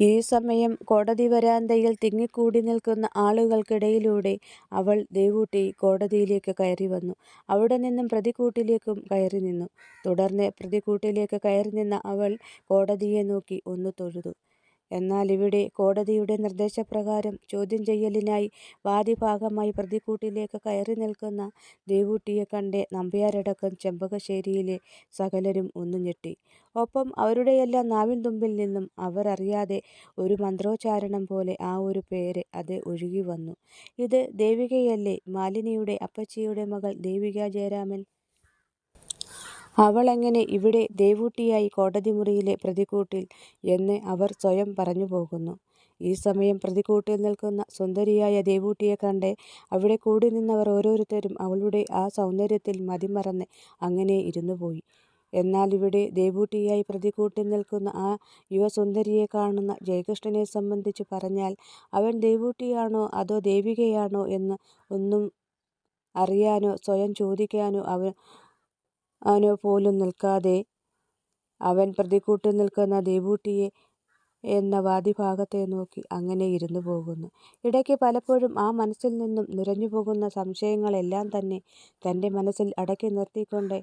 ഈ സമയം കോടതി വരാന്തയിൽ തിങ്ങിക്കൂടി നിൽക്കുന്ന ആളുകൾക്കിടയിലൂടെ അവൾ ദേവൂട്ടി കോടതിയിലേക്ക് കയറി വന്നു അവിടെ നിന്നും പ്രതിക്കൂട്ടിലേക്കും കയറി നിന്നു തുടർന്ന് പ്രതിക്കൂട്ടിലേക്ക് കയറി നിന്ന അവൾ കോടതിയെ നോക്കി ഒന്ന് തൊഴുതു. എന്നാലിവിടെ കോടതിയുടെ നിർദ്ദേശപ്രകാരം ചോദ്യം ചെയ്യലിനായി വാദിഭാഗമായി പ്രതിക്കൂട്ടിലേക്ക് കയറി നിൽക്കുന്ന ദേവൂട്ടിയെ കണ്ട് നമ്പ്യാരടക്കം ചെമ്പകശ്ശേരിയിലെ സകലരും ഒന്നു ഞെട്ടി. ഒപ്പം അവരുടെയെല്ലാം നാവിൻതുമ്പിൽ നിന്നും അവർ അറിയാതെ ഒരു മന്ത്രോച്ചാരണം പോലെ ആ ഒരു പേര് അത് ഒഴുകിവന്നു. "ഇത് ദേവികയല്ലേ, മാലിനിയുടെ അപ്പച്ചിയുടെ മകൾ ദേവിക ജയരാമൻ. അവളെങ്ങനെ ഇവിടെ ദേവൂട്ടിയായി കോടതിമുറിയിലെ പ്രതിക്കൂട്ടിൽ? " എന്ന് അവർ സ്വയം പറഞ്ഞു പോകുന്നു ഈ സമയം പ്രതിക്കൂട്ടിൽ നിൽക്കുന്ന സുന്ദരിയായ ദേവൂട്ടിയെ കണ്ട് അവിടെ കൂടി നിന്നവർ ഓരോരുത്തരും അവളുടെ ആ സൗന്ദര്യത്തിൽ മതിമറന്ന് അങ്ങനെ ഇരുന്നുപോയി. എന്നാലിവിടെ ദേവൂട്ടിയായി പ്രതിക്കൂട്ടിൽ നിൽക്കുന്ന ആ യുവസുന്ദരിയെ കാണുന്ന ജയകൃഷ്ണനെ സംബന്ധിച്ച് പറഞ്ഞാൽ അവൻ ദേവൂട്ടിയാണോ അതോ ദേവികയാണോ എന്ന് ഒന്നും അറിയാനോ സ്വയം ചോദിക്കാനോ പോലും നിൽക്കാതെ അവൻ പ്രതിക്കൂട്ടിൽ നിൽക്കുന്ന ദേവൂട്ടിയെ എന്ന വാദിഭാഗത്തെ നോക്കി അങ്ങനെ ഇരുന്നു പോകുന്നു. ഇടയ്ക്ക് പലപ്പോഴും ആ മനസ്സിൽ നിന്നും നുരഞ്ഞുപോകുന്ന സംശയങ്ങളെല്ലാം തന്നെ തന്റെ മനസ്സിൽ അടക്കി നിർത്തിക്കൊണ്ട്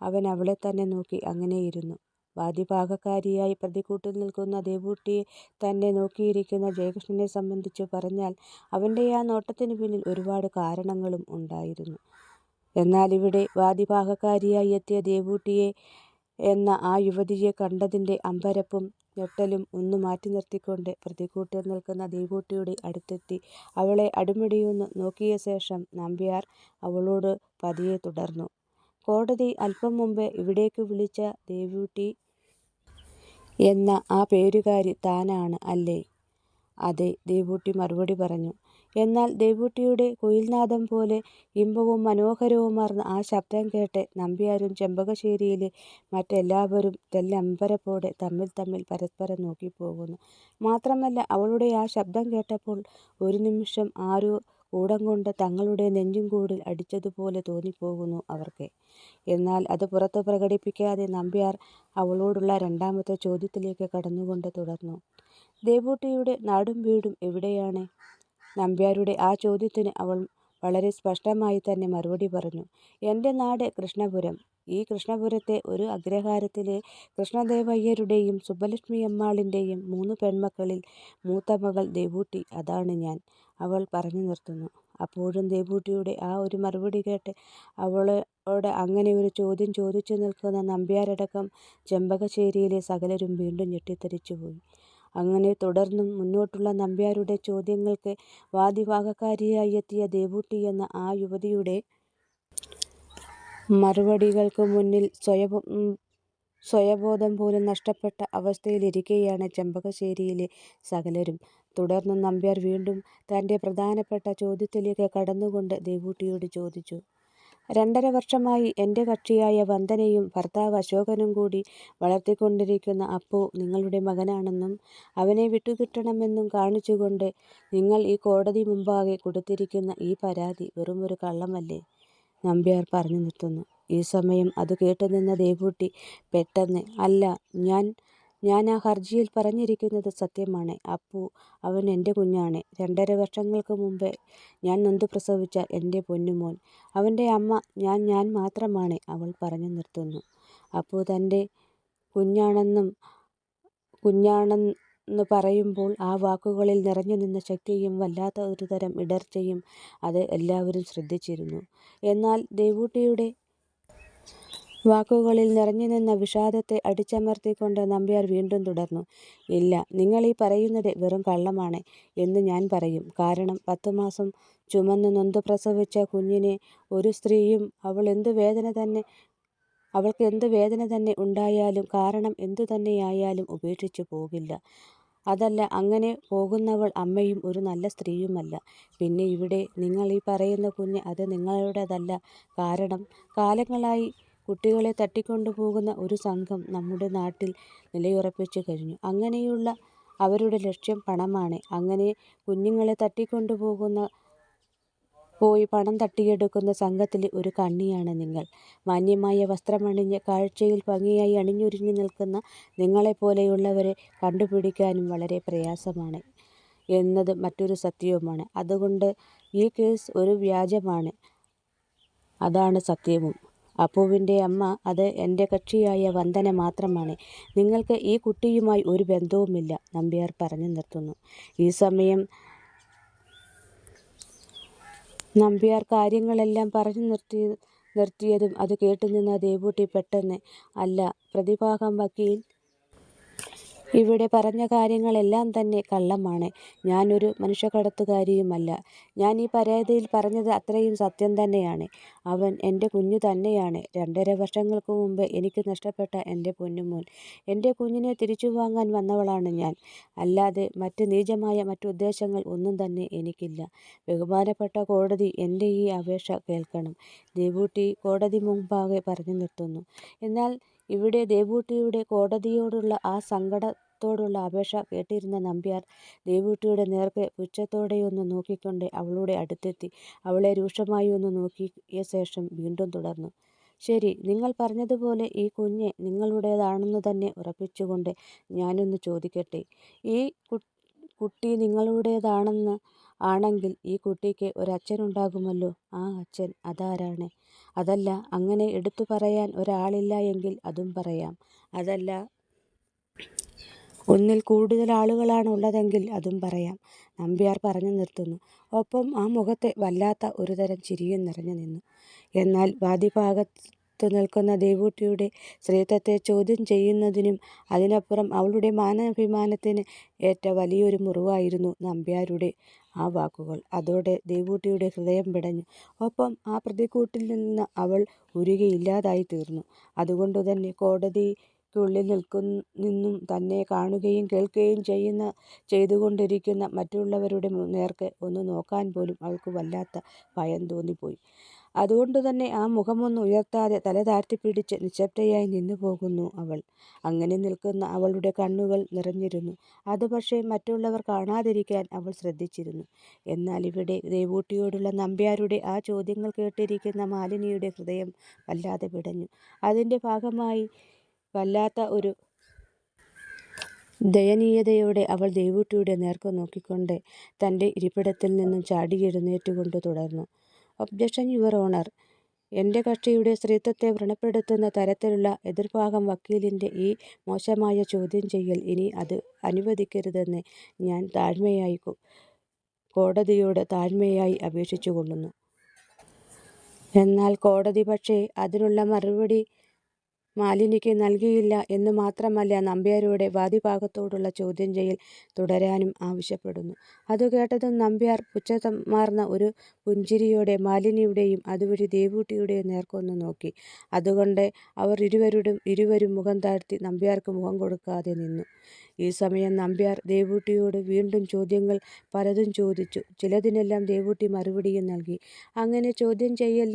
അവൻ അവളെ തന്നെ നോക്കി അങ്ങനെ ഇരുന്നു. വാദിഭാഗക്കാരിയായി പ്രതിക്കൂട്ടിൽ നിൽക്കുന്ന ദേവൂട്ടിയെ തന്നെ നോക്കിയിരിക്കുന്ന ജയകൃഷ്ണനെ സംബന്ധിച്ചു പറഞ്ഞാൽ അവന്റെ ആ നോട്ടത്തിനു പിന്നിൽ ഒരുപാട് കാരണങ്ങളും ഉണ്ടായിരുന്നു. എന്നാലിവിടെ വാദിഭാഗക്കാരിയായി എത്തിയ ദേവൂട്ടിയെ എന്ന ആ യുവതിയെ കണ്ടതിന്റെ അമ്പരപ്പും ഞെട്ടലും ഒന്നു മാറ്റിനിർത്തിക്കൊണ്ട് പ്രതിക്കൂട്ടിൽ നിൽക്കുന്ന ദേവൂട്ടിയുടെ അടുത്തെത്തി അവളെ അടിമുടിയൊന്ന് നോക്കിയ ശേഷം നമ്പ്യാർ അവളോട് പതിയെ തുടർന്നു "കോടതി അല്പം മുമ്പ് ഇവിടേക്ക് വിളിച്ച ദേവൂട്ടി എന്ന ആ പേരുകാരി താനാണ് അല്ലേ? " "അതെ" ദേവൂട്ടി മറുപടി പറഞ്ഞു. എന്നാൽ ദേവൂട്ടിയുടെ കുയിൽനാദം പോലെ ഇമ്പവും മനോഹരവുമാർന്ന ആ ശബ്ദം കേട്ട് നമ്പ്യാരും ചെമ്പകശ്ശേരിയിലെ മറ്റെല്ലാവരും തെല്ലമ്പരപ്പോടെ തമ്മിൽ തമ്മിൽ പരസ്പരം നോക്കിപ്പോകുന്നു. മാത്രമല്ല അവളുടെ ആ ശബ്ദം കേട്ടപ്പോൾ ഒരു നിമിഷം ആരോ കൂടംകൊണ്ട് തങ്ങളുടെ നെഞ്ചിൻകൂടിൽ അടിച്ചതുപോലെ തോന്നിപ്പോകുന്നു അവർക്ക്. എന്നാൽ അത് പുറത്ത് പ്രകടിപ്പിക്കാതെ നമ്പ്യാർ അവളോടുള്ള രണ്ടാമത്തെ ചോദ്യത്തിലേക്ക് കടന്നുകൊണ്ട് തുടർന്നു "ദേവൂട്ടിയുടെ നാടും വീടും എവിടെയാണ്? " നമ്പ്യാരുടെ ആ ചോദ്യത്തിന് അവൾ വളരെ സ്പഷ്ടമായി തന്നെ മറുപടി പറഞ്ഞു എന്റെ നാട് കൃഷ്ണപുരം. ഈ കൃഷ്ണപുരത്തെ ഒരു അഗ്രഹാരത്തിലെ കൃഷ്ണദേവയ്യരുടെയും സുബ്ബലക്ഷ്മി അമ്മാളിന്റെയും മൂന്ന് പെൺമക്കളിൽ മൂത്ത മകൾ ദേവൂട്ടി അതാണ് ഞാൻ. " അവൾ പറഞ്ഞു നിർത്തുന്നു അപ്പോഴും ദേവൂട്ടിയുടെ ആ ഒരു മറുപടി കേട്ട് അവളോട് അങ്ങനെ ഒരു ചോദ്യം ചോദിച്ചു നിൽക്കുന്ന നമ്പ്യാരടക്കം ചെമ്പകശ്ശേരിയിലെ സകലരും വീണ്ടും ഞെട്ടിത്തരിച്ചുപോയി. അങ്ങനെ തുടർന്നും മുന്നോട്ടുള്ള നമ്പ്യാരുടെ ചോദ്യങ്ങൾക്ക് വാദിഭാഗക്കാരിയായി എത്തിയ ദേവൂട്ടി എന്ന ആ യുവതിയുടെ മറുപടികൾക്ക് മുന്നിൽ സ്വയബോധം പോലും നഷ്ടപ്പെട്ട അവസ്ഥയിലിരിക്കുകയാണ് ചെമ്പകശ്ശേരിയിലെ സകലരും. തുടർന്നും നമ്പ്യാർ വീണ്ടും തന്റെ പ്രധാനപ്പെട്ട ചോദ്യത്തിലേക്ക് കടന്നുകൊണ്ട് ദേവൂട്ടിയോട് ചോദിച്ചു "രണ്ടര വർഷമായി എന്റെ കക്ഷിയായ വന്ദനയും ഭർത്താവ് അശോകനും കൂടി വളർത്തിക്കൊണ്ടിരിക്കുന്ന അപ്പു നിങ്ങളുടെ മകനാണെന്നും അവനെ വിട്ടുകിട്ടണമെന്നും കാണിച്ചുകൊണ്ട് നിങ്ങൾ ഈ കോടതി മുമ്പാകെ കൊടുത്തിരിക്കുന്ന ഈ പരാതി വെറുമൊരു കള്ളമല്ലേ? " നമ്പ്യാർ പറഞ്ഞു നിർത്തുന്നു ഈ സമയം അത് കേട്ടുനിന്ന ദേവൂട്ടി പെട്ടെന്ന് "അല്ല, ഞാൻ ആ ഹർജിയിൽ പറഞ്ഞിരിക്കുന്നത് സത്യമാണ്. അപ്പു അവൻ എന്റെ കുഞ്ഞാണ്. രണ്ടര വർഷങ്ങൾക്ക് മുമ്പ് ഞാൻ നൊന്തു പ്രസവിച്ച എന്റെ പൊന്നുമോൻ. അവന്റെ അമ്മ ഞാൻ ഞാൻ മാത്രമാണ്" അവൾ പറഞ്ഞു നിർത്തുന്നു. അപ്പു തന്റെ കുഞ്ഞാണെന്ന് പറയുമ്പോൾ ആ വാക്കുകളിൽ നിറഞ്ഞുനിന്ന ശക്തിയും വല്ലാത്ത ഒരുതരം ഇടർച്ചയും അത് എല്ലാവരും ശ്രദ്ധിച്ചിരുന്നു. എന്നാൽ ദേവൂട്ടിയുടെ വാക്കുകളിൽ നിറഞ്ഞുനിന്ന വിഷാദത്തെ അടിച്ചമർത്തിക്കൊണ്ട് നമ്പ്യാർ വീണ്ടും തുടർന്നു "ഇല്ല, നിങ്ങൾ ഈ പറയുന്നത് വെറും കള്ളമാണ് എന്ന് ഞാൻ പറയും. കാരണം പത്തുമാസം ചുമന്ന് നൊന്തു പ്രസവിച്ച കുഞ്ഞിനെ ഒരു സ്ത്രീയും അവൾക്ക് എന്ത് വേദന തന്നെ ഉണ്ടായാലും കാരണം എന്തുതന്നെയായാലും ഉപേക്ഷിച്ചു പോകില്ല. അതല്ല അങ്ങനെ പോകുന്നവൾ അമ്മയും ഒരു നല്ല സ്ത്രീയുമല്ല. പിന്നെ ഇവിടെ നിങ്ങൾ ഈ പറയുന്ന കുഞ്ഞ് അത് നിങ്ങളുടേതല്ല. കാരണം കാലങ്ങളായി കുട്ടികളെ തട്ടിക്കൊണ്ടുപോകുന്ന ഒരു സംഘം നമ്മുടെ നാട്ടിൽ നിലയുറപ്പിച്ചു കഴിഞ്ഞു. അങ്ങനെയുള്ള അവരുടെ ലക്ഷ്യം പണമാണ്. അങ്ങനെ കുഞ്ഞുങ്ങളെ തട്ടിക്കൊണ്ടുപോകുന്ന പോയി പണം തട്ടിയെടുക്കുന്ന സംഘത്തിലെ ഒരു കണ്ണിയാണ് നിങ്ങൾ. മാന്യമായ വസ്ത്രമണിഞ്ഞ് കാഴ്ചയിൽ ഭംഗിയായി അണിഞ്ഞൊരുങ്ങി നിൽക്കുന്ന നിങ്ങളെപ്പോലെയുള്ളവരെ കണ്ടുപിടിക്കാനും വളരെ പ്രയാസമാണ് എന്നത് മറ്റൊരു സത്യവുമാണ്. അതുകൊണ്ട് ഈ കേസ് ഒരു വ്യാജമാണ്. അതാണ് സത്യവും. അപ്പുവിന്റെ അമ്മ അത് എന്റെ കക്ഷിയായ വന്ദന മാത്രമാണ്. നിങ്ങൾക്ക് ഈ കുട്ടിയുമായി ഒരു ബന്ധവുമില്ല നമ്പ്യാർ പറഞ്ഞു നിർത്തുന്നു. ഈ സമയം നമ്പ്യാർ കാര്യങ്ങളെല്ലാം പറഞ്ഞു നിർത്തി നിർത്തിയതും അത് കേട്ടുനിന്ന ദേവൂട്ടി പെട്ടെന്ന് "അല്ല പ്രതിഭാഗം വക്കീൽ ഇവിടെ പറഞ്ഞ കാര്യങ്ങളെല്ലാം തന്നെ കള്ളമാണ്. ഞാനൊരു മനുഷ്യക്കടത്തുകാരിയുമല്ല. ഞാൻ ഈ പരാതിയിൽ പറഞ്ഞത് അത്രയും സത്യം തന്നെയാണ്. അവൻ എന്റെ കുഞ്ഞു തന്നെയാണ്. രണ്ടര വർഷങ്ങൾക്ക് മുമ്പ് എനിക്ക് നഷ്ടപ്പെട്ട എന്റെ പൊന്നുമോൻ. എന്റെ കുഞ്ഞിനെ തിരിച്ചു വാങ്ങാൻ വന്നവളാണ് ഞാൻ. അല്ലാതെ മറ്റ് നീചമായ മറ്റുദ്ദേശങ്ങൾ ഒന്നും തന്നെ എനിക്കില്ല. ബഹുമാനപ്പെട്ട കോടതി എന്റെ ഈ അപേക്ഷ കേൾക്കണം ദേവൂട്ടി കോടതി മുമ്പാകെ പറഞ്ഞു നിർത്തുന്നു. എന്നാൽ ഇവിടെ ദേവൂട്ടിയുടെ കോടതിയോടുള്ള ആ സങ്കടത്തോടുള്ള അപേക്ഷ കേട്ടിരുന്ന നമ്പ്യാർ ദേവൂട്ടിയുടെ നേർക്ക് പുച്ഛത്തോടെയൊന്ന് നോക്കിക്കൊണ്ട് അവളുടെ അടുത്തെത്തി അവളെ രൂക്ഷമായി ഒന്ന് നോക്കിയ ശേഷം വീണ്ടും തുടർന്നു. "ശരി, നിങ്ങൾ പറഞ്ഞതുപോലെ ഈ കുഞ്ഞ് നിങ്ങളുടേതാണെന്ന് തന്നെ ഉറപ്പിച്ചുകൊണ്ട് ഞാനൊന്ന് ചോദിക്കട്ടെ. ഈ കുട്ടി നിങ്ങളുടേതാണെന്ന് ആണെങ്കിൽ ഈ കുട്ടിക്ക് ഒരച്ഛനുണ്ടാകുമല്ലോ. ആ അച്ഛൻ അതാരാണ്? അതല്ല അങ്ങനെ എടുത്തു പറയാൻ ഒരാളില്ല എങ്കിൽ അതും പറയാം. അതല്ല ഒന്നിൽ കൂടുതൽ ആളുകളാണ് ഉള്ളതെങ്കിൽ അതും പറയാം" നമ്പ്യാർ പറഞ്ഞു നിർത്തുന്നു. ഒപ്പം ആ മുഖത്തെ വല്ലാത്ത ഒരുതരം ചിരിയും നിറഞ്ഞു നിന്നു. എന്നാൽ വാദിഭാഗത്ത് നിൽക്കുന്ന ദേവൂട്ടിയുടെ സ്ത്രീത്വത്തെ ചോദ്യം ചെയ്യുന്നതിനും അതിനപ്പുറം അവളുടെ മാനാഭിമാനത്തിന് ഏറ്റ വലിയൊരു മുറിവായിരുന്നു നമ്പ്യാരുടെ ആ വാക്കുകൾ. അതോടെ ദേവൂട്ടിയുടെ ഹൃദയം പിടഞ്ഞു. ഒപ്പം ആ പ്രതിക്കൂട്ടിൽ നിന്ന് അവൾ ഉരുകി ഇല്ലാതായിത്തീർന്നു. അതുകൊണ്ടുതന്നെ കോടതിക്കുള്ളിൽ നിന്നും തന്നെ കാണുകയും കേൾക്കുകയും ചെയ്യുന്ന ചെയ്തുകൊണ്ടിരിക്കുന്ന മറ്റുള്ളവരുടെ നേർക്ക് ഒന്ന് നോക്കാൻ പോലും അവൾക്ക് വല്ലാത്ത ഭയം തോന്നിപ്പോയി. അതുകൊണ്ടുതന്നെ ആ മുഖമൊന്നും ഉയർത്താതെ തല താഴ്ത്തിപ്പിടിച്ച് നിന്നു പോകുന്നു അവൾ. അങ്ങനെ നിൽക്കുന്ന അവളുടെ കണ്ണുകൾ നിറഞ്ഞിരുന്നു. അത് പക്ഷേ മറ്റുള്ളവർ കാണാതിരിക്കാൻ അവൾ ശ്രദ്ധിച്ചിരുന്നു. എന്നാൽ ഇവിടെ ദേവൂട്ടിയോടുള്ള നമ്പ്യാരുടെ ആ ചോദ്യങ്ങൾ കേട്ടിരിക്കുന്ന മാലിനിയുടെ ഹൃദയം വല്ലാതെ പിടഞ്ഞു. അതിന്റെ ഭാഗമായി വല്ലാത്ത ഒരു ദയനീയതയോടെ അവൾ ദേവൂട്ടിയുടെ നേർക്ക് നോക്കിക്കൊണ്ട് തന്റെ ഇരിപ്പിടത്തിൽ നിന്നും ചാടിയെഴുന്നേറ്റുകൊണ്ട് തുടർന്നു. "Objection your honour. എന്റെ കക്ഷിയുടെ സ്ത്രീത്വത്തെ വ്രണപ്പെടുത്തുന്ന തരത്തിലുള്ള എതിർഭാഗം വക്കീലിന്റെ ഈ മോശമായ ചോദ്യം ചെയ്യൽ ഇനി അത് അനുവദിക്കരുതെന്ന് ഞാൻ താഴ്മയായി കോടതിയോട് താഴ്മയായി അപേക്ഷിച്ചുകൊള്ളുന്നു. " എന്നാൽ കോടതി പക്ഷേ അതിനുള്ള മറുപടി മാലിനിക്ക് നൽകിയില്ല എന്ന് മാത്രമല്ല നമ്പ്യാരുടെ വാദിഭാഗത്തോടുള്ള ചോദ്യം ചെയ്യൽ തുടരാനും ആവശ്യപ്പെടുന്നു. അതു കേട്ടതും നമ്പ്യാർ പുച്ഛമാർന്ന ഒരു പുഞ്ചിരിയോടെ മാലിനിയുടെയും അതുവഴി ദേവൂട്ടിയുടെയും നേർക്കൊന്ന് നോക്കി. അതുകൊണ്ട് അവർ ഇരുവരും മുഖം താഴ്ത്തി നമ്പ്യാർക്ക് മുഖം കൊടുക്കാതെ നിന്നു. ഈ സമയം നമ്പ്യാർ ദേവൂട്ടിയോട് വീണ്ടും ചോദ്യങ്ങൾ പലതും ചോദിച്ചു. ചിലതിനെല്ലാം ദേവൂട്ടി മറുപടിയും നൽകി. അങ്ങനെ ചോദ്യം ചെയ്യൽ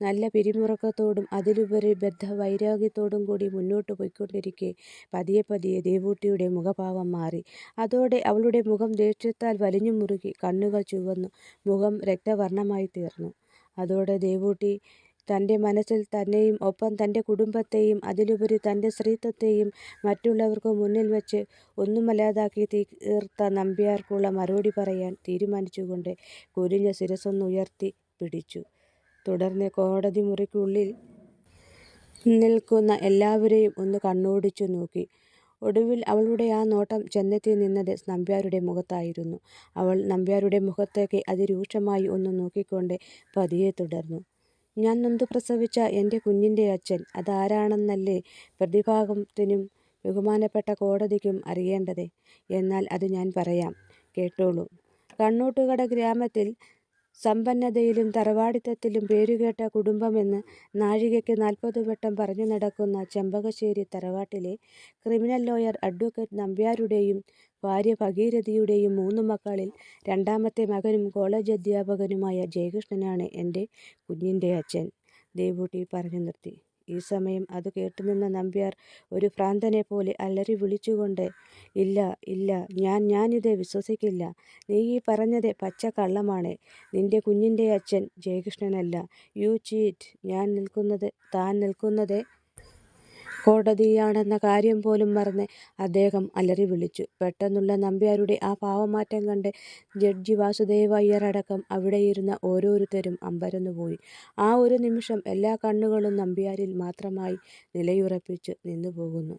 നല്ല പിരിമുറുക്കത്തോടും അതിലുപരി ബദ്ധ വൈരാഗ്യത്തോടും കൂടി മുന്നോട്ട് പൊയ്ക്കൊണ്ടിരിക്കെ പതിയെ പതിയെ ദേവൂട്ടിയുടെ മുഖഭാവം മാറി. അതോടെ അവളുടെ മുഖം ദേഷ്യത്താൽ വലിഞ്ഞു മുറുകി. കണ്ണുകൾ ചുവന്നു. മുഖം രക്തവർണമായിത്തീർന്നു. അതോടെ ദേവൂട്ടി തന്റെ മനസ്സിൽ തന്നെയും ഒപ്പം തന്റെ കുടുംബത്തെയും അതിലുപരി തന്റെ സ്ത്രീത്വത്തെയും മറ്റുള്ളവർക്ക് മുന്നിൽ വച്ച് ഒന്നുമല്ലാതാക്കി തീർത്ത നമ്പ്യാർക്കുള്ള മറുപടി പറയാൻ തീരുമാനിച്ചുകൊണ്ട് കുനിഞ്ഞ ശിരസൊന്നുയർത്തി ഉയർത്തിപ്പിടിച്ചു. തുടർന്ന് കോടതി മുറിക്കുള്ളിൽ നിൽക്കുന്ന എല്ലാവരെയും ഒന്ന് കണ്ണോടിച്ചു നോക്കി. ഒടുവിൽ അവളുടെ ആ നോട്ടം ചെന്നെത്തി നിന്നത് നമ്പ്യാരുടെ മുഖത്തായിരുന്നു. അവൾ നമ്പ്യാരുടെ മുഖത്തേക്ക് അതിരൂക്ഷമായി ഒന്ന് നോക്കിക്കൊണ്ട് പതിയെ തുടർന്നു. "ഞാൻ നൊന്തു പ്രസവിച്ച എന്റെ കുഞ്ഞിന്റെ അച്ഛൻ അതാരാണെന്നല്ലേ പ്രതിഭാഗത്തിനും ബഹുമാനപ്പെട്ട കോടതിക്കും അറിയേണ്ടത്. എന്നാൽ അത് ഞാൻ പറയാം. കേട്ടോളൂ. കണ്ണൂട്ടുകട ഗ്രാമത്തിൽ സമ്പന്നതയിലും തറവാടിത്തത്തിലും പേരുകേട്ട കുടുംബമെന്ന് നാഴികയ്ക്ക് നാൽപ്പത് വട്ടം പറഞ്ഞു നടക്കുന്ന ചെമ്പകശ്ശേരി തറവാട്ടിലെ ക്രിമിനൽ ലോയർ അഡ്വക്കേറ്റ് നമ്പ്യാരുടെയും ഭാര്യ ഭഗീരഥിയുടെയും മൂന്ന് മക്കളിൽ രണ്ടാമത്തെ മകനും കോളേജ് അധ്യാപകനുമായ ജയകൃഷ്ണനാണ് എന്റെ കുഞ്ഞിന്റെ അച്ഛൻ" ദേവൂട്ടി പറഞ്ഞു നിർത്തി. ഈ സമയം അത് കേട്ടുനിന്ന നമ്പ്യാർ ഒരു ഭ്രാന്തനെപ്പോലെ അലറി വിളിച്ചുകൊണ്ട് ഇല്ല ഇല്ല ഞാൻ ഞാനിത് വിശ്വസിക്കില്ല. നീ ഈ പറഞ്ഞത് പച്ച കള്ളമാണ് നിന്റെ കുഞ്ഞിന്റെ അച്ഛൻ ജയകൃഷ്ണനല്ല. You cheat. ഞാൻ നിൽക്കുന്നത് താൻ നിൽക്കുന്നത് കോടതിയിലാണെന്ന കാര്യം പോലും മറന്ന് അദ്ദേഹം അലറി വിളിച്ചു. പെട്ടെന്നുള്ള നമ്പ്യാരുടെ ആ ഭാവമാറ്റം കണ്ട് ജഡ്ജി വാസുദേവ അയ്യർ അടക്കം അവിടെയിരുന്ന ഓരോരുത്തരും അമ്പരന്നുപോയി. ആ ഒരു നിമിഷം എല്ലാ കണ്ണുകളും നമ്പ്യാരിൽ മാത്രമായി നിലയുറപ്പിച്ചു നിന്നുപോകുന്നു.